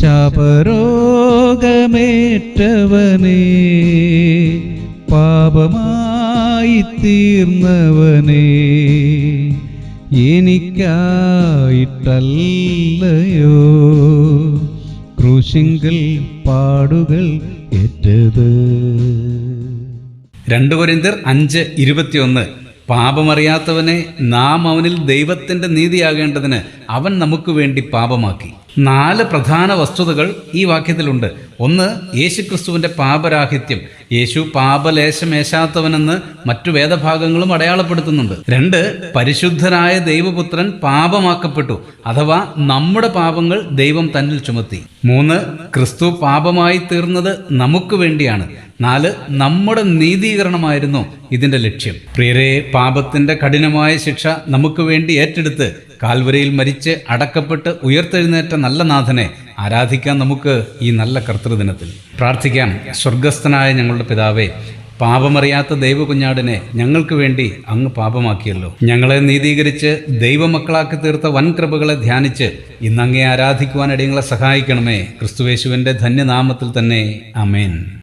ശപരോഗമേറ്റവനേ പാപമായി തീർന്നവനേ എനിക്കായിട്ടല്ലയോ? ക്രൂശിങ്കൽ പാടുകൾ ഏറ്റത്. രണ്ടു കൊരിന്തിർ അഞ്ച് ഇരുപത്തിയൊന്ന്. പാപമറിയാത്തവനെ നാം അവനിൽ ദൈവത്തിന്റെ നീതിയാകേണ്ടതിന് അവൻ നമുക്ക് വേണ്ടി പാപമാക്കി. നാല് പ്രധാന വസ്തുതകൾ ഈ വാക്യത്തിലുണ്ട്. ഒന്ന് യേശുക്രിസ്തുവിന്റെ പാപരാഹിത്യം. യേശു പാപലേശമേശാത്തവനെന്ന് മറ്റു വേദഭാഗങ്ങളും അടയാളപ്പെടുത്തുന്നുണ്ട്. രണ്ട് പരിശുദ്ധനായ ദൈവപുത്രൻ പാപമാക്കപ്പെട്ടു അഥവാ നമ്മുടെ പാപങ്ങൾ ദൈവം തന്നിൽ ചുമത്തി. മൂന്ന് ക്രിസ്തു പാപമായി തീർന്നത് നമുക്ക് വേണ്ടിയാണ്. നാല് നമ്മുടെ നീതീകരണമായിരുന്നു ഇതിന്റെ ലക്ഷ്യം. പ്രിയരെ പാപത്തിന്റെ കഠിനമായ ശിക്ഷ നമുക്ക് വേണ്ടി ഏറ്റെടുത്ത് കാൽവരയിൽ മരിച്ച് അടക്കപ്പെട്ട് ഉയർത്തെഴുന്നേറ്റ നല്ല നാഥനെ ആരാധിക്കാൻ നമുക്ക് ഈ നല്ല കർത്തൃദിനത്തിൽ. പ്രാർത്ഥിക്കാം സ്വർഗസ്ഥനായ ഞങ്ങളുടെ പിതാവേ പാപമറിയാത്ത ദൈവകുഞ്ഞാടിനെ ഞങ്ങൾക്ക് വേണ്ടി അങ്ങ് പാപമാക്കിയല്ലോ. ഞങ്ങളെ നീതീകരിച്ച് ദൈവമക്കളാക്കി തീർത്ത വൻകൃപകളെ ധ്യാനിച്ച് ഇന്ന് അങ്ങേ ആരാധിക്കുവാൻ ഇടയങ്ങളെ സഹായിക്കണമേ. ക്രിസ്തുവേശുവിന്റെ ധന്യനാമത്തിൽ തന്നെ. അമേൻ